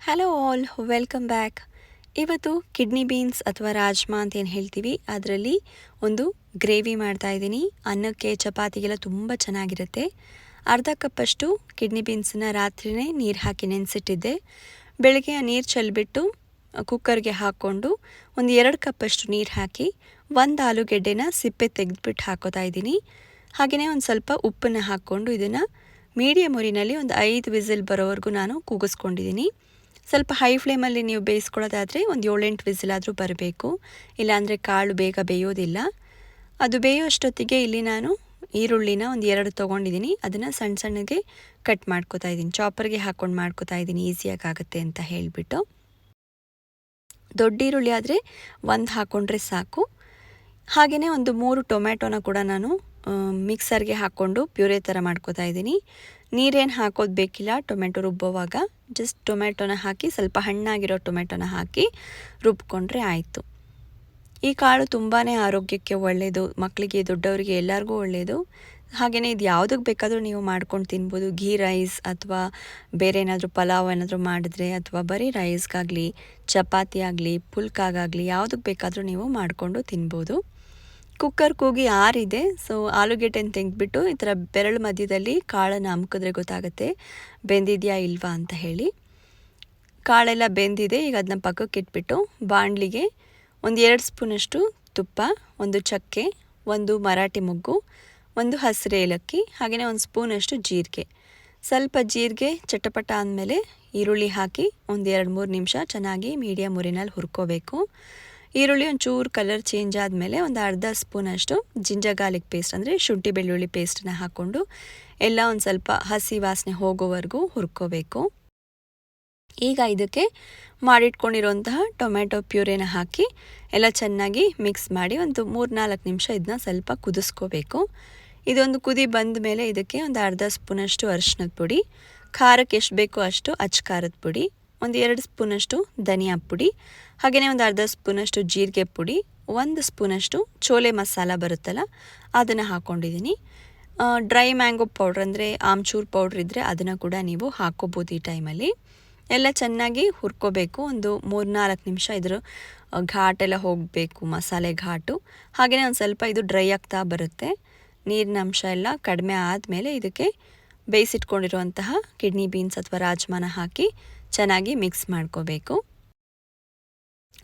Hello all welcome back ಇವತ್ತು kidney beans ಅಥವಾ ರಾಜ್ಮಾ ಅಂತ ಏನು ಹೇಳ್ತೀವಿ. ಅದರಲ್ಲಿ ಒಂದು ಗ್ರೇವಿ ಮಾಡ್ತಾ ಇದ್ದೀನಿ. ಅನ್ನಕ್ಕೆ, ಚಪಾತಿಗೆಲ್ಲ ತುಂಬ ಚೆನ್ನಾಗಿರುತ್ತೆ. ಅರ್ಧ ಕಪ್ಪಷ್ಟು ಕಿಡ್ನಿ ಬೀನ್ಸನ್ನ ರಾತ್ರಿನೇ ನೀರು ಹಾಕಿ ನೆನೆಸಿಟ್ಟಿದ್ದೆ. ಬೆಳಗ್ಗೆ ಆ ನೀರು ಚೆಲ್ಬಿಟ್ಟು ಕುಕ್ಕರ್ಗೆ ಹಾಕ್ಕೊಂಡು ಒಂದು ಎರಡು ಕಪ್ಪಷ್ಟು ನೀರು ಹಾಕಿ ಒಂದು ಆಲೂಗೆಡ್ಡೆನ ಸಿಪ್ಪೆ ತೆಗೆದ್ಬಿಟ್ಟು ಹಾಕೋತಾ ಇದ್ದೀನಿ. ಹಾಗೆಯೇ ಒಂದು ಸ್ವಲ್ಪ ಉಪ್ಪನ್ನು ಹಾಕ್ಕೊಂಡು ಇದನ್ನು ಮೀಡಿಯಮ್ ಉರಿನಲ್ಲಿ ಒಂದು ಐದು ವಿಸಿಲ್ ಬರೋವರೆಗೂ ನಾನು ಕೂಗಿಸ್ಕೊಂಡಿದ್ದೀನಿ. ಸ್ವಲ್ಪ ಹೈ ಫ್ಲೇಮಲ್ಲಿ ನೀವು ಬೇಯಿಸ್ಕೊಳ್ಳೋದಾದರೆ ಒಂದು ಏಳೆಂಟು ವಿಸಿಲಾದರೂ ಬರಬೇಕು. ಇಲ್ಲಾಂದರೆ ಕಾಳು ಬೇಗ ಬೇಯೋದಿಲ್ಲ. ಅದು ಬೇಯೋಷ್ಟೊತ್ತಿಗೆ ಇಲ್ಲಿ ನಾನು ಈರುಳ್ಳಿನ ಒಂದು ಎರಡು ತೊಗೊಂಡಿದ್ದೀನಿ ಅದನ್ನು ಸಣ್ಣ ಸಣ್ಣಗೆ ಕಟ್ ಮಾಡ್ಕೋತಾ ಇದ್ದೀನಿ ಚಾಪರ್ಗೆ ಹಾಕ್ಕೊಂಡು ಮಾಡ್ಕೋತಾ ಇದ್ದೀನಿ ಈಸಿಯಾಗಿ ಆಗುತ್ತೆ ಅಂತ ಹೇಳಿಬಿಟ್ಟು. ದೊಡ್ಡ ಈರುಳ್ಳಿ ಆದರೆ ಒಂದು ಹಾಕ್ಕೊಂಡ್ರೆ ಸಾಕು. ಹಾಗೆಯೇ ಒಂದು ಮೂರು ಟೊಮ್ಯಾಟೊನ ಕೂಡ ನಾನು ಮಿಕ್ಸರ್ಗೆ ಹಾಕ್ಕೊಂಡು ಪ್ಯೂರೆ ಥರ ಮಾಡ್ಕೋತಾ ಇದ್ದೀನಿ. ನೀರೇನು ಹಾಕೋದು ಬೇಕಿಲ್ಲ, ಟೊಮೆಟೊ ರುಬ್ಬೋವಾಗ. ಜಸ್ಟ್ ಟೊಮೆಟೊನ ಹಾಕಿ, ಸ್ವಲ್ಪ ಹಣ್ಣಾಗಿರೋ ಟೊಮೆಟೊನ ಹಾಕಿ ರುಬ್ಕೊಂಡ್ರೆ ಆಯಿತು. ಈ ಕಾಳು ತುಂಬಾ ಆರೋಗ್ಯಕ್ಕೆ ಒಳ್ಳೆಯದು ಮಕ್ಕಳಿಗೆ ದೊಡ್ಡವರಿಗೆ ಎಲ್ಲರಿಗೂ ಒಳ್ಳೆಯದು ಹಾಗೆಯೇ ಇದು ಯಾವುದಕ್ಕೆ ಬೇಕಾದರೂ ನೀವು ಮಾಡ್ಕೊಂಡು ತಿನ್ಬೋದು. ಘೀ ರೈಸ್ ಅಥವಾ ಬೇರೆ ಏನಾದರೂ ಪಲಾವ್ ಏನಾದರೂ ಮಾಡಿದ್ರೆ ಅಥವಾ ಬರೀ ರೈಸ್ಗಾಗಲಿ, ಚಪಾತಿ ಆಗಲಿ, ಪುಲ್ಕಾಗಾಗಲಿ ಯಾವುದಕ್ಕೆ ಬೇಕಾದರೂ ನೀವು ಮಾಡಿಕೊಂಡು ತಿನ್ಬೋದು. ಕುಕ್ಕರ್ ಕೂಗಿ ಆರಿದೆ. ಸೊ ಆಲೂಗೆಡ್ಡೆನ ತೆಗೆದ್ಬಿಟ್ಟು ಈ ಥರ ಬೆರಳು ಮಧ್ಯದಲ್ಲಿ ಕಾಳನ್ನು ಅಮ್ಕಿದ್ರೆ ಗೊತ್ತಾಗುತ್ತೆ. ಬೆಂದಿದೆಯಾ ಇಲ್ವಾ ಅಂತ ಹೇಳಿ. ಕಾಳೆಲ್ಲ ಬೆಂದಿದೆ. ಈಗ ಅದನ್ನ ಪಕ್ಕಕ್ಕೆ ಇಟ್ಬಿಟ್ಟು ಬಾಣಲಿಗೆ ಒಂದು ಎರಡು ಸ್ಪೂನಷ್ಟು ತುಪ್ಪ, ಒಂದು ಚಕ್ಕೆ, ಒಂದು ಮರಾಠಿ ಮೊಗ್ಗು, ಒಂದು ಹಸಿರು ಏಲಕ್ಕಿ ಹಾಗೆಯೇ ಒಂದು ಸ್ಪೂನಷ್ಟು ಜೀರಿಗೆ. ಸ್ವಲ್ಪ ಜೀರಿಗೆ ಚಟಪಟ ಅಂದಮೇಲೆ ಈರುಳ್ಳಿ ಹಾಕಿ ಒಂದು ಎರಡು ಮೂರು ನಿಮಿಷ ಚೆನ್ನಾಗಿ ಮೀಡಿಯಮ್ ಉರಿನಲ್ಲಿ ಹುರ್ಕೋಬೇಕು. ಈರುಳ್ಳಿ ಒಂಚೂರು ಕಲರ್ ಚೇಂಜ್ ಆದಮೇಲೆ ಒಂದು ಅರ್ಧ ಸ್ಪೂನಷ್ಟು ಜಿಂಜರ್ ಗಾರ್ಲಿಕ್ ಪೇಸ್ಟ್ ಅಂದರೆ ಶುಂಠಿ ಬೆಳ್ಳುಳ್ಳಿ ಪೇಸ್ಟನ್ನ ಹಾಕ್ಕೊಂಡು ಎಲ್ಲ ಒಂದು ಸ್ವಲ್ಪ ಹಸಿ ವಾಸನೆ ಹೋಗೋವರೆಗೂ ಹುರ್ಕೋಬೇಕು. ಈಗ ಇದಕ್ಕೆ ಮಾಡಿಟ್ಕೊಂಡಿರುವಂತಹ ಟೊಮೆಟೊ ಪ್ಯೂರೇನ ಹಾಕಿ ಎಲ್ಲ ಚೆನ್ನಾಗಿ ಮಿಕ್ಸ್ ಮಾಡಿ ಒಂದು ಮೂರು ನಾಲ್ಕು ನಿಮಿಷ ಇದನ್ನ ಸ್ವಲ್ಪ ಕುದಿಸ್ಕೋಬೇಕು. ಇದೊಂದು ಕುದಿ ಬಂದ ಮೇಲೆ ಇದಕ್ಕೆ ಒಂದು ಅರ್ಧ ಸ್ಪೂನಷ್ಟು ಅರಿಶಿನದ ಪುಡಿ, ಖಾರಕ್ಕೆ ಎಷ್ಟು ಬೇಕೋ ಅಷ್ಟು ಅಚ್ಚ ಖಾರದ ಪುಡಿ ಒಂದು ಎರಡು ಸ್ಪೂನಷ್ಟು ಧನಿಯಾ ಪುಡಿ ಹಾಗೆಯೇ ಒಂದು ಅರ್ಧ ಸ್ಪೂನಷ್ಟು ಜೀರಿಗೆ ಪುಡಿ, ಒಂದು ಸ್ಪೂನಷ್ಟು ಚೋಲೆ ಮಸಾಲ ಬರುತ್ತಲ್ಲ, ಅದನ್ನು ಹಾಕ್ಕೊಂಡಿದ್ದೀನಿ ಡ್ರೈ ಮ್ಯಾಂಗೋ ಪೌಡ್ರ್ ಅಂದರೆ ಆಮ್ಚೂರ್ ಪೌಡ್ರ್ ಇದ್ದರೆ ಅದನ್ನು ಕೂಡ ನೀವು ಹಾಕ್ಕೋಬೋದು ಈ ಟೈಮಲ್ಲಿ. ಎಲ್ಲ ಚೆನ್ನಾಗಿ ಹುರ್ಕೋಬೇಕು, ಒಂದು ಮೂರು ನಾಲ್ಕು ನಿಮಿಷ ಇದ್ರ ಘಾಟೆಲ್ಲ ಹೋಗಬೇಕು, ಮಸಾಲೆ ಘಾಟು. ಹಾಗೆಯೇ ಒಂದು ಸ್ವಲ್ಪ ಇದು ಡ್ರೈ ಆಗ್ತಾ ಬರುತ್ತೆ. ನೀರಿನ ಅಂಶ ಎಲ್ಲ ಕಡಿಮೆ ಆದಮೇಲೆ ಇದಕ್ಕೆ ಬೇಯಿಸಿಟ್ಕೊಂಡಿರುವಂತಹ ಕಿಡ್ನಿ ಬೀನ್ಸ್ ಅಥವಾ ರಾಜ್ಮಾನ ಹಾಕಿ ಚೆನ್ನಾಗಿ ಮಿಕ್ಸ್ ಮಾಡ್ಕೋಬೇಕು.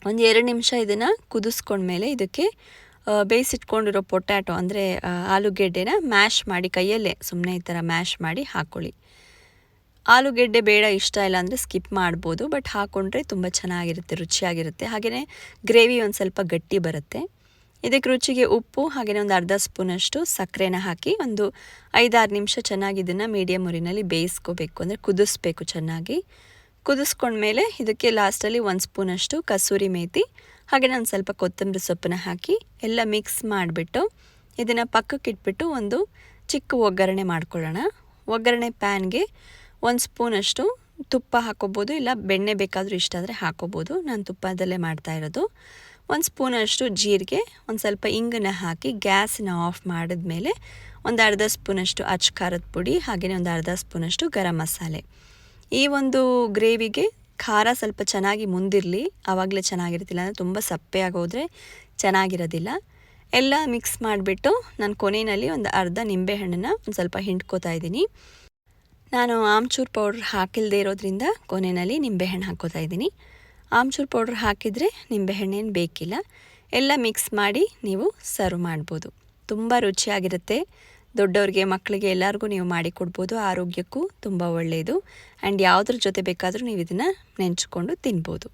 ಒಂದು ಎರಡು ನಿಮಿಷ ಇದನ್ನು ಕುದಿಸ್ಕೊಂಡ್ಮೇಲೆ ಇದಕ್ಕೆ ಬೇಯಿಸಿಟ್ಕೊಂಡಿರೋ ಪೊಟ್ಯಾಟೊ ಅಂದರೆ ಆಲೂಗೆಡ್ಡೆನ ಮ್ಯಾಶ್ ಮಾಡಿ, ಕೈಯಲ್ಲೇ ಸುಮ್ಮನೆ ಈ ಥರ ಮ್ಯಾಶ್ ಮಾಡಿ ಹಾಕ್ಕೊಳ್ಳಿ ಆಲೂಗೆಡ್ಡೆ ಬೇಡ, ಇಷ್ಟ ಇಲ್ಲ ಅಂದರೆ ಸ್ಕಿಪ್ ಮಾಡ್ಬೋದು, ಬಟ್ ಹಾಕ್ಕೊಂಡ್ರೆ ತುಂಬ ಚೆನ್ನಾಗಿರುತ್ತೆ, ರುಚಿಯಾಗಿರುತ್ತೆ. ಹಾಗೆಯೇ ಗ್ರೇವಿ ಒಂದು ಸ್ವಲ್ಪ ಗಟ್ಟಿ ಬರುತ್ತೆ. ಇದಕ್ಕೆ ರುಚಿಗೆ ಉಪ್ಪು ಹಾಗೆಯೇ ಒಂದು ಅರ್ಧ ಸ್ಪೂನಷ್ಟು ಸಕ್ಕರೆನ ಹಾಕಿ ಒಂದು ಐದಾರು ನಿಮಿಷ ಚೆನ್ನಾಗಿ ಇದನ್ನು ಮೀಡಿಯಮ್ ಉರಿನಲ್ಲಿ ಬೇಯಿಸ್ಕೋಬೇಕು. ಅಂದರೆ ಕುದಿಸ್ಬೇಕು ಚೆನ್ನಾಗಿ. ಕುದಿಸ್ಕೊಂಡ್ಮೇಲೆ ಇದಕ್ಕೆ ಲಾಸ್ಟಲ್ಲಿ ಒಂದು ಸ್ಪೂನಷ್ಟು ಕಸೂರಿ ಮೇಥಿ ಹಾಗೆ ನಾನು ಸ್ವಲ್ಪ ಕೊತ್ತಂಬರಿ ಸೊಪ್ಪನ್ನ ಹಾಕಿ ಎಲ್ಲ ಮಿಕ್ಸ್ ಮಾಡಿಬಿಟ್ಟು ಇದನ್ನು ಪಕ್ಕಕ್ಕೆ ಇಟ್ಬಿಟ್ಟು ಒಂದು ಚಿಕ್ಕ ಒಗ್ಗರಣೆ ಮಾಡ್ಕೊಳ್ಳೋಣ. ಒಗ್ಗರಣೆ ಪ್ಯಾನ್ಗೆ ಒಂದು ಸ್ಪೂನಷ್ಟು ತುಪ್ಪ ಹಾಕೋಬೋದು, ಇಲ್ಲ ಬೆಣ್ಣೆ ಬೇಕಾದರೂ ಇಷ್ಟ ಆದರೆ ಹಾಕೋಬೋದು. ನಾನು ತುಪ್ಪದಲ್ಲೇ ಮಾಡ್ತಾ ಇರೋದು. ಒಂದು ಸ್ಪೂನಷ್ಟು ಜೀರಿಗೆ, ಒಂದು ಸ್ವಲ್ಪ ಇಂಗನ್ನ ಹಾಕಿ ಗ್ಯಾಸನ್ನ ಆಫ್ ಮಾಡಿದ್ಮೇಲೆ ಒಂದು ಅರ್ಧ ಸ್ಪೂನಷ್ಟು ಅಚ್ಚ ಖಾರದ ಪುಡಿ, ಹಾಗೆಯೇ ಒಂದು ಅರ್ಧ ಸ್ಪೂನಷ್ಟು ಗರಂ ಮಸಾಲೆ. ಈ ಒಂದು ಗ್ರೇವಿಗೆ ಖಾರ ಸ್ವಲ್ಪ ಚೆನ್ನಾಗಿ ಮುಂದಿರಲಿ. ಆವಾಗಲೇ ಚೆನ್ನಾಗಿರ್ತಿಲ್ಲ, ಅಂದರೆ ತುಂಬ ಸಪ್ಪೆ ಆಗೋದ್ರೆ ಚೆನ್ನಾಗಿರೋದಿಲ್ಲ. ಎಲ್ಲ ಮಿಕ್ಸ್ ಮಾಡಿಬಿಟ್ಟು ನಾನು ಕೊನೆಯಲ್ಲಿ ಒಂದು ಅರ್ಧ ನಿಂಬೆಹಣ್ಣನ್ನು ಒಂದು ಸ್ವಲ್ಪ ಹಿಂಡ್ಕೋತಾ ಇದ್ದೀನಿ. ನಾನು ಆಮ್ಚೂರ್ ಪೌಡ್ರ್ ಹಾಕಿಲ್ಲದೆ ಇರೋದ್ರಿಂದ ಕೊನೆಯಲ್ಲಿ ನಿಂಬೆಹಣ್ಣು ಹಾಕ್ಕೋತಾ ಇದ್ದೀನಿ. ಆಮ್ಚೂರ್ ಪೌಡ್ರ್ ಹಾಕಿದರೆ ನಿಂಬೆಹಣ್ಣೇನು ಬೇಕಿಲ್ಲ. ಎಲ್ಲ ಮಿಕ್ಸ್ ಮಾಡಿ ನೀವು ಸರ್ವ್ ಮಾಡ್ಬೋದು. ತುಂಬ ರುಚಿಯಾಗಿರುತ್ತೆ. ದೊಡ್ಡವ್ರಿಗೆ, ಮಕ್ಕಳಿಗೆ ಎಲ್ಲರಿಗೂ ನೀವು ಮಾಡಿಕೊಡ್ಬೋದು ಆರೋಗ್ಯಕ್ಕೂ ತುಂಬ ಒಳ್ಳೆಯದು ಆ್ಯಂಡ್ ಯಾವುದ್ರ ಜೊತೆ ಬೇಕಾದರೂ ನೀವು ಇದನ್ನು ನೆಂಚ್ಕೊಂಡು ತಿನ್ಬೋದು.